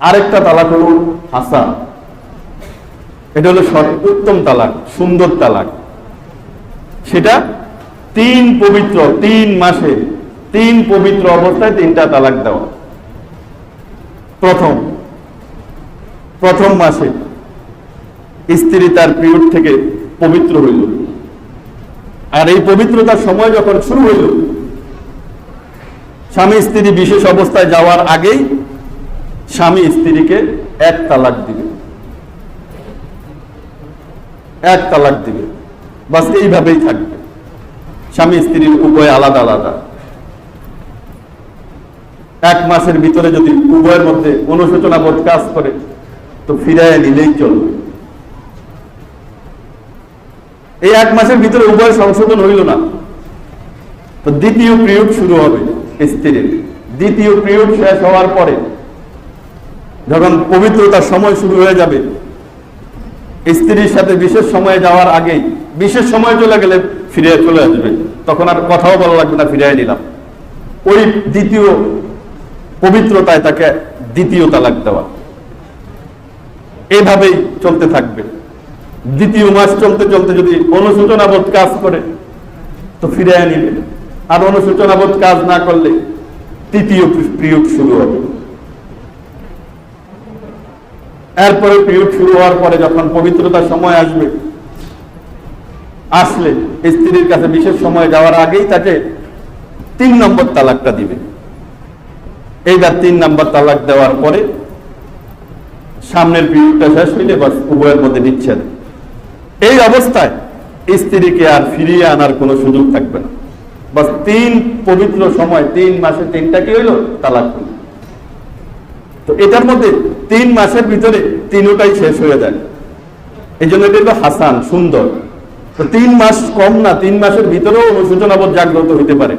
আরেকটা তালাক হলো হাসান। এটা হলো সর্বোত্তম তালাক, সুন্দর তালাক। সেটা তিন পবিত্র, তিন মাসে, তিন পবিত্র অবস্থায় তিনটা তালাক দেওয়া। প্রথম প্রথম মাসে স্ত্রী তার পিরিয়ড থেকে পবিত্র হইল। আর এই পবিত্রতার সময় যখন শুরু হইল, স্বামী স্ত্রী বিশেষ অবস্থায় যাওয়ার আগেই স্বামী স্ত্রীকে এক তালাক দিবে। এক তালাক দিবে। বাস এইভাবেই থাকবে। স্বামী স্ত্রীর উভয় আলাদা আলাদা। এক মাসের ভিতরে যদি উভয়ের মধ্যে অনুশোচনা বোধ কাজ করে, তো ফিরায় নিলেই চলবে। এই এক মাসের ভিতরে উভয় সংশোধন হইল না। তো দ্বিতীয় পিরিয়ড শুরু হবে স্ত্রীর। দ্বিতীয় পিরিয়ড শেষ হওয়ার পরে যখন পবিত্রতার সময় শুরু হয়ে যাবে, স্ত্রীর সাথে বিশেষ সময়ে যাওয়ার আগেই বিশেষ সময় চলে গেলে ফিরে চলে আসবে। তখন আর কথাও বলা লাগবে না, ফিরিয়ে নিলাম। ওই দ্বিতীয় পবিত্রতায় তাকে দ্বিতীয় তালাক দেওয়া। এভাবেই চলতে থাকবে। দ্বিতীয় মাস চলতে চলতে যদি অনুসূচনাবোধ কাজ করে, তো ফিরে নিবে। আর অনুসূচনাবোধ কাজ না করলে তৃতীয় পিরিয়ড শুরু হবে। এরপরে পিরিয়ড শুরু হওয়ার পরে যখন পবিত্রতার সময় আসবে, আসলে স্ত্রীর কাছে বিশেষ সময় যাওয়ার আগেই তাকে তিন নম্বর তালাকটা দিবে। এইবার তিন নম্বর তালাক দেওয়ার পরে সামনের পিরিয়ডটা শেষ হইলে বা উভয়ের মধ্যে বিচ্ছেদ এই অবস্থায় স্ত্রীকে আর ফিরিয়ে আনার কোনো সুযোগ থাকবে না। বাস তিন পবিত্র সময়, তিন মাসে তিনটা কি হইল? তালাক হইল। তো এটার মধ্যে তিন মাসের ভিতরে তিনটাই শেষ হয়ে যায়। এই জন্য এটা হাসান, সুন্দর। তো তিন মাস কম না, তিন মাসের ভিতরেও অনুসূচনাবোধ জাগ্রত হইতে পারে।